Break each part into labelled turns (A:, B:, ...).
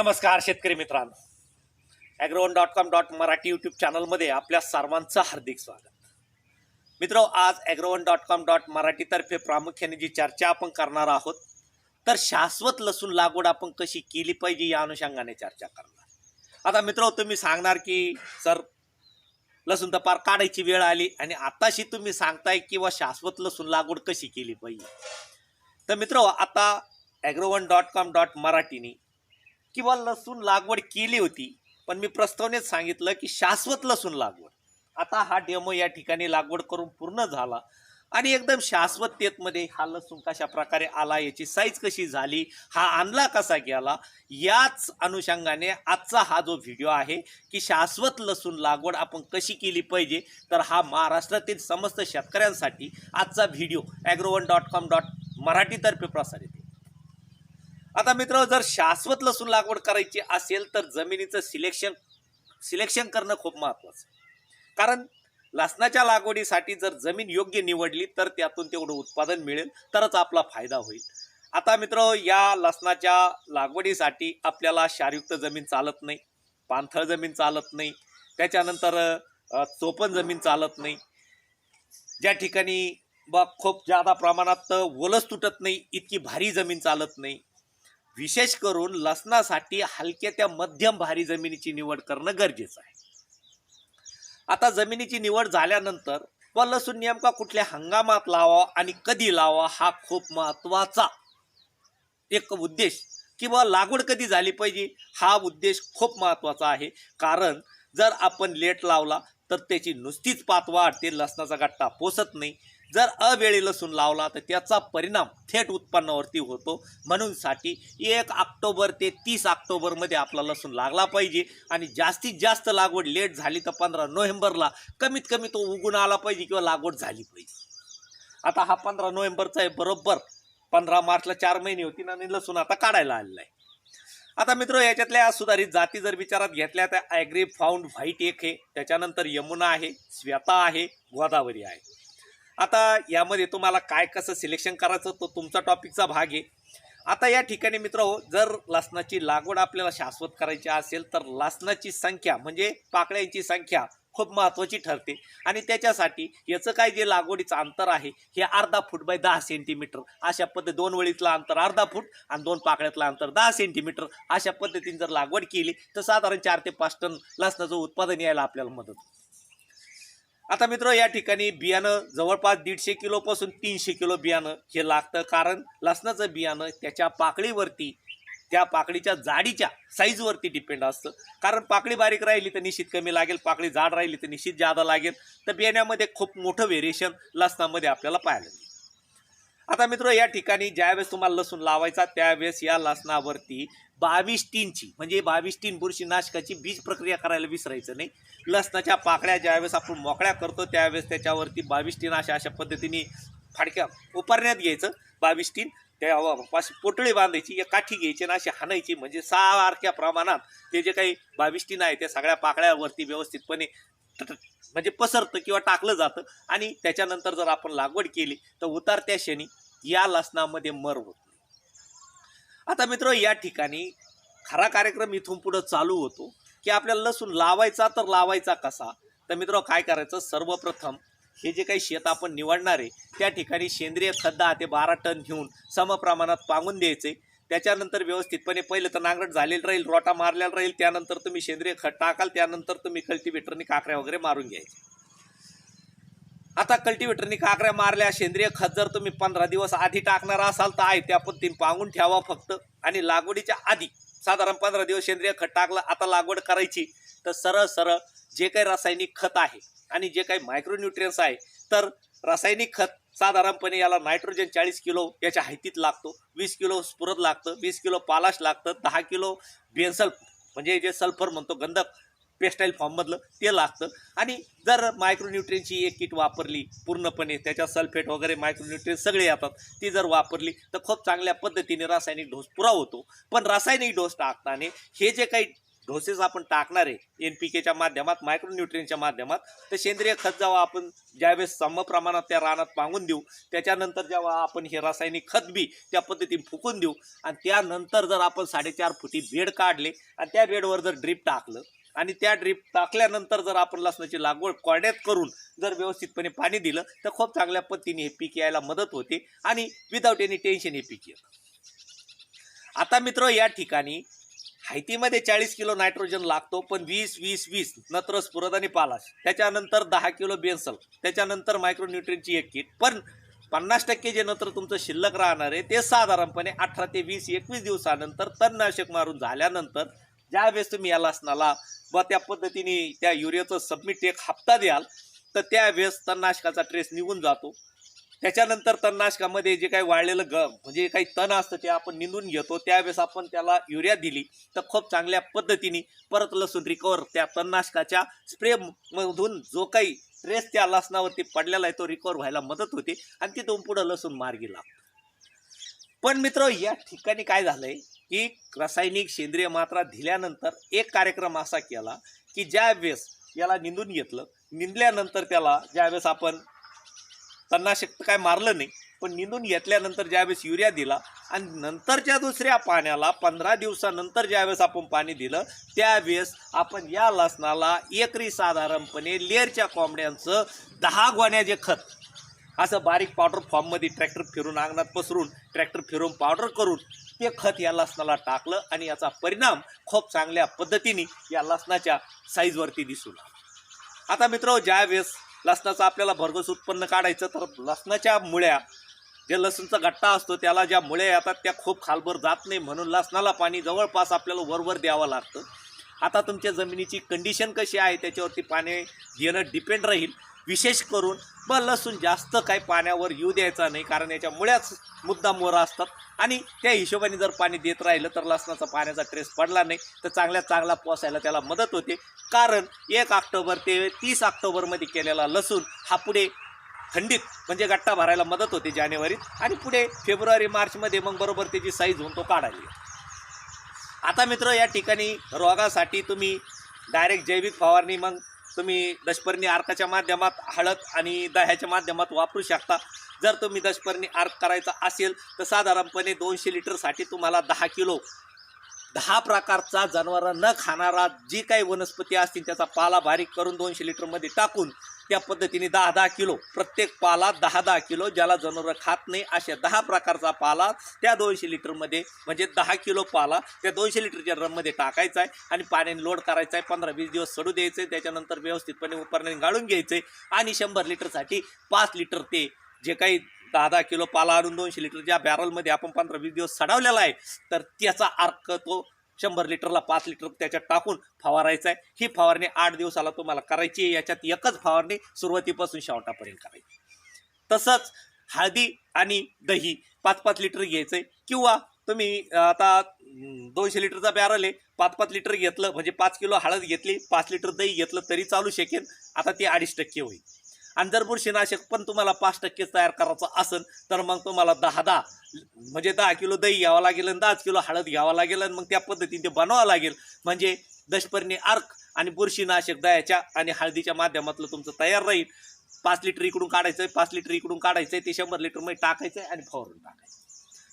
A: नमस्कार शेतकरी मित्रांनो. Agrowon dot com dot Marathi YouTube चॅनलमध्ये आपल्या सर्वांचं हार्दिक स्वागत. मित्र आज ॲग्रोवन डॉट कॉम डॉट मराठीतर्फे प्रामुख्याने जी चर्चा आपण करणार आहोत तर शाश्वत लसूण लागवड आपण कशी केली पाहिजे या अनुषंगाने चर्चा करणार. आता मित्र तुम्ही सांगणार की सर लसूण तपार काढायची वेळ आली आणि आताशी तुम्ही सांगताय किंवा शाश्वत लसूण लागवड कशी केली पाहिजे. तर मित्र आता ॲग्रोवन डॉट कॉम डॉट मराठीने किंवा लसूण लागवड केली होती पण मी प्रस्तावनेत सांगितलं की शाश्वत लसूण लागवड. आता हा डेमो या ठिकाणी लागवड करून पूर्ण झाला आणि एकदम शाश्वततेमध्ये हा लसूण कशा प्रकारे आला याची साईज कशी झाली हा आणला कसा गेला याच अनुषंगाने आजचा हा जो व्हिडिओ आहे की शाश्वत लसूण लागवड आपण कशी केली पाहिजे तर हा महाराष्ट्रातील समस्त शेतकऱ्यांसाठी आजचा video Agrowon dot com dot मराठीतर्फे प्रसारित आहे. आता मित्र जर शाश्वत लसूण लागवड करायची असेल तर जमिनीचं सिलेक्शन सिलेक्शन करणं खूप महत्त्वाचं आहे. कारण लसणाच्या लागवडीसाठी जर जमीन योग्य निवडली तर त्यातून तेवढं उत्पादन मिळेल तरच आपला फायदा होईल. आता मित्र या लसणाच्या लागवडीसाठी आपल्याला क्षारयुक्त जमीन चालत नाही पाणथळ जमीन चालत नाही त्याच्यानंतर चोपन चोपण जमीन चालत नाही. ज्या ठिकाणी बा खूप जादा प्रमाणात ओलस तुटत नाही इतकी भारी जमीन चालत नाही. विशेष करून लसणासाठी हलक्या त्या मध्यम भारी जमिनीची निवड करणं गरजेचं आहे. आता जमिनीची निवड झाल्यानंतर व लसूण नेमका कुठल्या हंगामात लावा आणि कधी लावा हा खूप महत्त्वाचा एक उद्देश किंवा लागवड कधी झाली पाहिजे हा उद्देश खूप महत्त्वाचा आहे. कारण जर आपण लेट लावला तर त्याची नुसतीच पात वाढते लसणाचा गट्टा पोसत नाही. जर अवेळी लसूण लावला तर त्याचा परिणाम थेट उत्पन्नावरती होतो. म्हणून साठी एक ऑक्टोबर ते तीस ऑक्टोबरमध्ये आपला लसूण लागला पाहिजे. आणि जास्तीत जास्त लागवड लेट झाली तर पंधरा नोव्हेंबरला कमीत कमी तो उगून आला पाहिजे किंवा लागवड झाली पाहिजे. आता हा पंधरा नोव्हेंबरचा आहे बरोबर. पंधरा मार्चला चार महिने होती आणि लसूण आता काढायला आलेला आहे. आता मित्र याच्यातल्या सुधारित जाती जर विचारात घेतल्या तर ॲग्री फाउंड व्हाईट एक आहे. त्याच्यानंतर यमुना आहे श्वेता आहे गोदावरी आहे. आता यामध्ये तुम्हाला काय कसं सिलेक्शन करायचं तो तुमचा टॉपिकचा भाग आहे. आता या ठिकाणी मित्र हो जर लसणाची लागवड आपल्याला शाश्वत करायची असेल तर लसणाची संख्या म्हणजे पाकळ्यांची संख्या खूप महत्त्वाची ठरते. आणि त्याच्यासाठी याचं काय जे लागवडीचं अंतर आहे हे अर्धा फूट बाय दहा सेंटीमीटर अशा पद्धती दोन वळीतलं अंतर अर्धा फूट आणि दोन पाकळ्यातलं अंतर दहा सेंटीमीटर अशा पद्धतीने जर लागवड केली तर साधारण चार ते पाच टन लसणाचं उत्पादन यायला आपल्याला मदत आता मित्र या ठिकाणी बियाणं जवळपास दीडशे किलोपासून तीनशे किलो बियाणं हे लागतं. कारण लसणाचं बियाणं त्याच्या पाकळीवरती त्या पाकळीच्या जाडीच्या साईजवरती डिपेंड असतं. कारण पाकळी बारीक राहिली तर निश्चित कमी लागेल पाकळी जाड राहिली तर निश्चित जादा लागेल. तर बियाण्यामध्ये खूप मोठं व्हेरिएशन लसणामध्ये आपल्याला पाहायला मिळेल आता मित्र या ठिकाणी ज्यावेळेस तुम्हाला लसूण लावायचा त्यावेळेस या लसणावरती बावीस टीनची म्हणजे बावीस टीन बुरशीनाशकाची बीज प्रक्रिया करायला विसरायचं नाही. लसणाच्या पाकळ्या ज्यावेळेस आपण मोकळ्या करतो त्यावेळेस त्याच्यावरती बावीस टीन अशा अशा पद्धतीने फाडक्या उपारण्यात घ्यायचं बावीस टीन. त्या पाशी पोटळी बांधायची या काठी घ्यायची आणि अशी हाणायची म्हणजे सारख्या प्रमाणात ते जे काही बावीस टीन आहे त्या सगळ्या पाकळ्यावरती व्यवस्थितपणे म्हणजे पसरतं किंवा टाकलं जातं. आणि त्याच्यानंतर जर आपण लागवड केली तर उतारत्या क्षणी या लसणामध्ये मर होत नाही. आता मित्र या ठिकाणी खरा कार्यक्रम इथून पुढं चालू होतो की आपल्याला लसूण लावायचा तर लावायचा कसा? तर मित्र काय करायचं? सर्वप्रथम हे जे काही शेत आपण निवडणार आहे त्या ठिकाणी सेंद्रिय खत दहा ते बारा टन घेऊन समप्रमाणात पांगून द्यायचे. त्याच्यानंतर व्यवस्थितपणे पहिलं तर नांगरट झालेलं राहील रोटा मारलेला राहील त्यानंतर तुम्ही सेंद्रिय खत टाकाल त्यानंतर तुम्ही कल्टिवेटरने काकऱ्या वगैरे मारून घ्यायचे. आता कल्टिवेटरनी काकऱ्या मारल्या सेंद्रिय खत जर तुम्ही पंधरा दिवस आधी टाकणार असाल तर आहे त्या पद्धतीने पांगून ठेवा फक्त. आणि लागवडीच्या आधी साधारण पंधरा दिवस सेंद्रिय खत टाकलं आता लागवड करायची. तर सरळ सरळ जे काही रासायनिक खत आहे आणि जे काही मायक्रोन्युट्रियन्स आहे तर रासायनिक खत साधारणपणे याला नायट्रोजन चाळीस किलो याच्या हायतीत लागतो. वीस किलो स्फुरद लागतं वीस किलो पालाश लागतं दहा किलो बेन्सल म्हणजे जे सल्फर म्हणतो गंधक पेस्टाईल फॉर्ममधलं ते लागतं. आणि जर मायक्रोन्युट्रियनची एक किट वापरली पूर्णपणे त्याच्यात सल्फेट वगैरे मायक्रोन्युट्रियन सगळे येतात ती जर वापरली तर खूप चांगल्या पद्धतीने रासायनिक डोस पुरा होतो. पण रासायनिक डोस टाकताना हे जे काही डोसेस आपण टाकणार आहे एन पी केच्या माध्यमात मायक्रोन्युट्रियनच्या माध्यमात तर सेंद्रिय खत जेव्हा आपण ज्यावेळेस सम प्रमाणात त्या रानात पांगून देऊ त्याच्यानंतर जेव्हा आपण हे रासायनिक खत बी त्या पद्धतीने फुकून देऊ आणि त्यानंतर जर आपण साडेचार फुटी बेड काढले आणि त्या बेडवर जर ड्रीप टाकलं आणि त्या ड्रीप टाकल्यानंतर जर आपण लसणाची लागवड कोरड्यात करून जर व्यवस्थितपणे पाणी दिलं तर खूप चांगल्या पद्धतीने हे पीक यायला मदत होते आणि विदाऊट एनी टेन्शन हे पीक येतं. आता मित्र या ठिकाणी हायतीमध्ये चाळीस किलो नायट्रोजन लागतो पण वीस वीस वीस नत्र स्फुरद आणि पालाश. त्याच्यानंतर दहा किलो बेन्सल त्याच्यानंतर मायक्रोन्युट्रियनची एक किट पण पन्नास टक्के जे नत्र तुमचं शिल्लक राहणार आहे ते साधारणपणे अठरा ते वीस एकवीस दिवसानंतर तणनाशक मारून झाल्यानंतर ज्यावेळेस तुम्ही या लसणाला व त्या पद्धतीने त्या युरियाचं सबमिट एक हप्ता द्याल तर त्यावेळेस तणनाशकाचा ट्रेस निघून जातो. त्याच्यानंतर तणनाशकामध्ये जे काही वाळलेलं ग म्हणजे काही तण असतं ते आपण निंदून घेतो. त्यावेळेस आपण त्याला युरिया दिली तर खूप चांगल्या पद्धतीने परत लसूण रिकवर त्या तणनाशकाच्या स्प्रे मधून जो काही ट्रेस त्या लसणावरती पडलेला आहे तो रिकवर व्हायला मदत होते आणि तिथून पुढं लसूण मार्गी लागतो. पण मित्र या ठिकाणी काय झालंय? की रासायनिक सेंद्रिय मात्रा दिल्यानंतर एक कार्यक्रम असा केला की ज्या वेळेस याला निंदून घेतलं निंदल्यानंतर त्याला ज्यावेळेस आपण तणनाशक तर काय मारलं नाही पण निंदून घेतल्यानंतर ज्यावेळेस युरिया दिला आणि नंतरच्या दुसऱ्या पाण्याला पंधरा दिवसानंतर ज्यावेळेस आपण पाणी दिलं त्यावेळेस आपण या लसणाला एकरी साधारणपणे लेअरच्या कोंबड्यांचं दहा गोण्याचे खत असं बारीक पावडर फॉर्ममध्ये ट्रॅक्टर फिरून अंगणात पसरून ट्रॅक्टर फिरून पावडर करून ते खत या लसणाला टाकलं आणि याचा परिणाम खूप चांगल्या पद्धतीने या लसणाच्या साईजवरती दिसून आला आता मित्र ज्यावेळेस लसणाचं आपल्याला भरघोस उत्पन्न काढायचं तर लसणाच्या मुळ्या जे लसणचा गट्टा असतो त्याला ज्या मुळ्या येतात त्या खूप खालभर जात नाही. म्हणून लसणाला पाणी जवळपास आपल्याला वरवर द्यावं लागतं. आता तुमच्या जमिनीची कंडिशन कशी आहे त्याच्यावरती पाणी घेणं डिपेंड राहील. विशेष करून ब लसूण जास्त काही पाण्यावर येऊ द्यायचा नाही कारण याच्या मुळ्याच मुद्दाम वर असतात. आणि त्या हिशोबाने जर पाणी देत राहिलं तर लसणाचा पाण्याचा ट्रेस पडला नाही तर चांगल्या चांगला पोसायला त्याला मदत होते. कारण एक ऑक्टोबर ते तीस ऑक्टोबरमध्ये केलेला लसूण हा पुढे थंडीत म्हणजे गट्टा भरायला मदत होते जानेवारीत आणि पुढे फेब्रुवारी मार्चमध्ये मग बरोबर त्याची साईज होऊन तो काढायला आता मित्र या ठिकाणी रोगासाठी तुम्ही डायरेक्ट जैविक फवारणी मग तुम्ही दशपर्णी अर्काच्या माध्यमात हळद आणि दह्याच्या माध्यमात वापरू शकता. जर तुम्ही दशपर्णी अर्क करायचा असेल तर साधारणपणे दोनशे लिटरसाठी तुम्हाला दहा किलो दहा प्रकारचा जनावरं न खाणारा जी काही वनस्पती असतील त्याचा पाला बारीक करून दोनशे लिटरमध्ये टाकून त्या पद्धतीने दहा दहा किलो प्रत्येक पाला दहा दहा किलो ज्याला जनावरं खात नाही अशा दहा प्रकारचा पाला त्या दोनशे लिटरमध्ये म्हणजे दहा किलो पाला त्या दोनशे लिटरच्या ड्रममध्ये टाकायचा आहे आणि पाण्याने लोड करायचा आहे. पंधरा वीस दिवस सडू द्यायचं आहे. त्याच्यानंतर व्यवस्थितपणे उपरण्याने गाळून घ्यायचं आहे आणि शंभर लिटरसाठी पाच लिटर ते जे काही दहा दहा किलो पाला आणून दोनशे लिटर ज्या बॅरलमध्ये आपण पंधरा वीस दिवस सडवलेला आहे तर त्याचा अर्क तो शंभर लिटरला पाच लिटर त्याच्यात टाकून फवारायचं आहे. ही फवारणी आठ दिवसाला तुम्हाला करायची आहे. याच्यात एकच फवारणी सुरुवातीपासून शेवटापर्यंत करायची तसंच हळदी आणि दही पाच पाच लिटर घ्यायचं आहे. किंवा तुम्ही आता दोनशे लिटरचा बॅरल आहे. पाच पाच लिटर घेतलं म्हणजे पाच किलो हळद घेतली पाच लिटर दही घेतलं तरी चालू शकेल. आता ते अडीच टक्के होईल. आणि जर बुरशीनाशक पण तुम्हाला पाच टक्के तयार करायचं असेल तर मग तुम्हाला दहा दहा म्हणजे दहा किलो दही घ्यावं लागेल आणि दहाच किलो हळद घ्यावं लागेल आणि मग त्या पद्धतीने ते बनवावं लागेल. म्हणजे दशपर्णी अर्क आणि बुरशीनाशक दह्याच्या आणि हळदीच्या माध्यमातलं तुमचं तयार राहील. पाच लिटर इकडून काढायचं आहे पाच लिटर इकडून काढायचं आहे ते शंभर लिटरमध्ये टाकायचं आहे आणि फवारून टाकायचं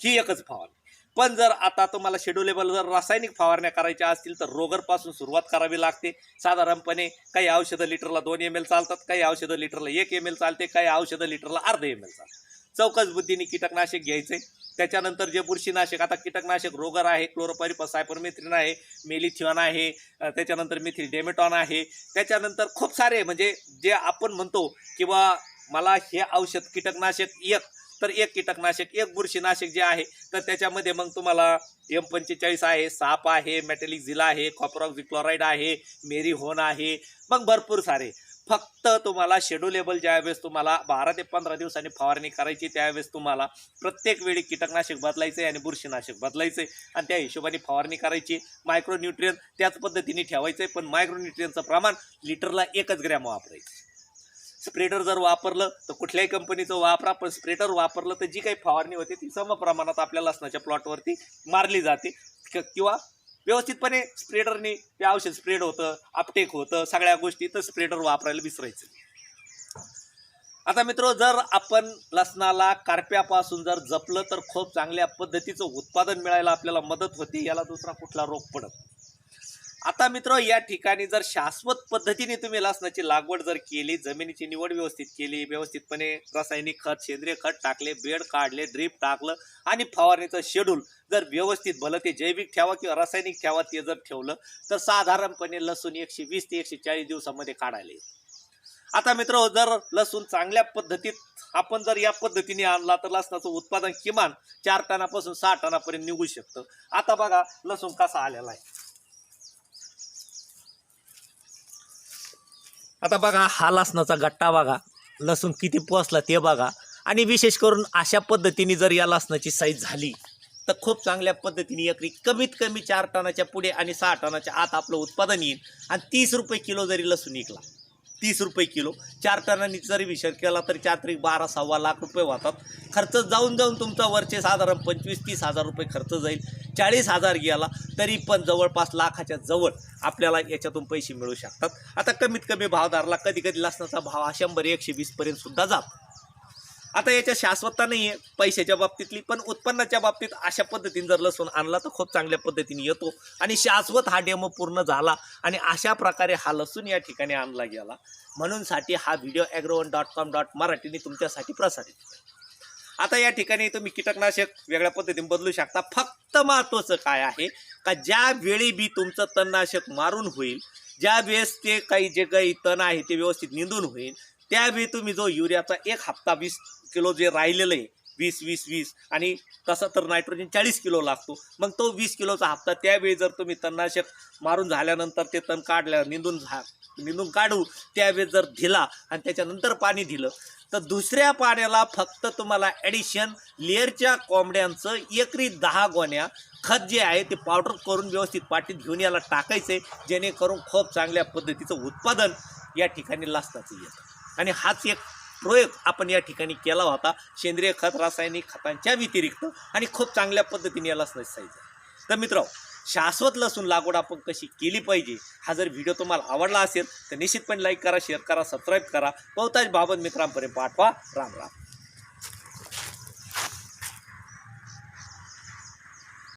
A: ही एकच फवारणी. पण जर आता तुम्हाला शेड्युलेबल जर रासायनिक फवारण्या करायच्या असतील तर रोगरपासून सुरुवात करावी लागते. साधारणपणे काही औषधं लिटरला दोन एम एल चालतात काही औषधं लिटरला एक एम एल चालते काही औषधं लिटरला अर्धा एम एल चालतात चौकस बुद्धीने कीटकनाशक घ्यायचे. त्याच्यानंतर जे बुरशीनाशक आता कीटकनाशक रोगर आहे क्लोरोपरिपस सायपरमेथ्रिन आहे मेलिथिऑन आहे त्याच्यानंतर मिथिल डेमेटॉन आहे. त्याच्यानंतर खूप सारे म्हणजे जे आपण म्हणतो किंवा मला हे औषध कीटकनाशक एक तर एक कीटकनाशक एक बुरशीनाशक जे आहे तर त्याच्यामध्ये मग तुम्हाला एम पंचेचाळीस आहे साप आहे मेटॅलिक झिला आहे कॉपरॉक्झिक्लोराईड आहे मेरी होन आहे मग भरपूर सारे. फक्त तुम्हाला शेड्युलेबल ज्यावेळेस तुम्हाला बारा ते पंधरा दिवसांनी फवारणी करायची त्यावेळेस तुम्हाला प्रत्येक वेळी कीटकनाशक बदलायचं आहे आणि बुरशीनाशक बदलायचं आहे. आणि त्या हिशोबाने फवारणी करायची. मायक्रोन्युट्रियन त्याच पद्धतीने ठेवायचं आहे पण मायक्रोन्युट्रियनचं प्रमाण लिटरला एकच ग्रॅम वापरायचं. स्प्रेडर जर वापरलं तर कुठल्याही कंपनीचं वापरा पण स्प्रेडर वापरलं तर जी काही फवारणी होते ती सम प्रमाणात आपल्या लसणाच्या प्लॉटवरती मारली जाते किंवा व्यवस्थितपणे स्प्रेडरने ते औषध स्प्रेड होतं अपटेक होतं सगळ्या गोष्टी तर स्प्रेडर वापरायला विसरायचं आता मित्र जर आपण लसणाला कारप्यापासून जर जपलं तर खूप चांगल्या पद्धतीचं उत्पादन मिळायला आपल्याला मदत होते याला दुसरा कुठला रोग पडत नाही. आता मित्र या ठिकाणी जर शाश्वत पद्धतीने तुम्ही लसणाची लागवड जर केली जमिनीची निवड व्यवस्थित केली व्यवस्थितपणे रासायनिक खत सेंद्रिय खत टाकले बेड काढले ड्रीप टाकलं आणि फवारणीचं शेड्यूल जर व्यवस्थित भलं ते जैविक ठेवा किंवा रासायनिक ठेवा ते जर ठेवलं तर साधारणपणे लसूण एकशे वीस ते एकशे चाळीस दिवसामध्ये काढायला आता मित्र जर लसूण चांगल्या पद्धतीत आपण जर या पद्धतीने आणला तर लसणाचं उत्पादन किमान चार टनापासून सहा टनापर्यंत निघू शकतं. आता बघा लसूण कसा आलेला आहे. आता बघा हा लसणाचा गट्टा बघा. लसूण किती पोचला ते बघा. आणि विशेष करून अशा पद्धतीने जर या लसणाची साईज झाली तर खूप चांगल्या पद्धतीने एकरी कमीत कमी चार टनाच्या पुढे आणि सहा टनाच्या आत आपलं उत्पादन येईल. आणि तीस रुपये किलो जरी लसूण निघला तीस रुपये किलो चार टनांनी जरी विचार केला तरी चार तरी बारा सव्वा लाख रुपये होतात खर्च जाऊन जाऊन तुमचा वरचे साधारण पंचवीस तीस हजार रुपये खर्च जाईल. चाळीस हजार गेला तरी पण जवळपास लाखाच्या जवळ आपल्याला याच्यातून पैसे मिळू शकतात. आता कमीत कमी भाव धरला कधी कधी लसणाचा भाव हा शंभर एकशे वीसपर्यंत सुद्धा जातो. आता याच्या शाश्वतता नाही आहे पैशाच्या बाबतीतली पण उत्पन्नाच्या बाबतीत अशा पद्धतीने जर लसूण आणला तर खूप चांगल्या पद्धतीने येतो. आणि शाश्वत हा डेमो पूर्ण झाला आणि अशा प्रकारे हा लसूण या ठिकाणी आणला गेला. म्हणूनसाठी हा video Agrowon dot com dot मराठीने तुमच्यासाठी प्रसारित. केला. आता या ठिकाणी तुम्ही कीटकनाशक वेगळ्या पद्धतीने बदलू शकता. फक्त महत्त्वाचं काय आहे का ज्या वेळी बी तुमचं तणनाशक मारून होईल ज्या वेळेस ते काही जे काही तण आहे ते व्यवस्थित निंदून होईल त्यावेळी तुम्ही जो युरियाचा एक हप्ता वीस किलो जे राहिलेलं आहे वीस वीस वीस आणि तसं तर नायट्रोजन चाळीस किलो लागतो मग तो वीस किलोचा हप्ता त्यावेळी जर तुम्ही तणनाशक मारून झाल्यानंतर ते तण काढल्या निंदून झा निंदून काढू त्यावेळेस जर दिला आणि त्याच्यानंतर पाणी दिलं तर दुसऱ्या पाण्याला फक्त तुम्हाला ॲडिशन लेअरच्या कोंबड्यांचं एकरी दहा गोण्या खत जे आहे ते पावडर करून व्यवस्थित पाटीत घेऊन याला टाकायचं आहे जेणेकरून खूप चांगल्या पद्धतीचं उत्पादन या ठिकाणी लासताचं येतं. आणि हाच एक प्रयोग आपण या ठिकाणी केला होता सेंद्रिय खत रासायनिक खतांच्या व्यतिरिक्त आणि खूप चांगल्या पद्धतीने याला लसणाची तर मित्र शाश्वत लसूण लागवड आपण कशी केली पाहिजे हा जर व्हिडिओ तुम्हाला आवडला असेल तर निश्चितपणे लाईक करा शेअर करा सबस्क्राईब करा. बहुतांश बाबत मित्रांपर्यंत पाठवा. राम राम.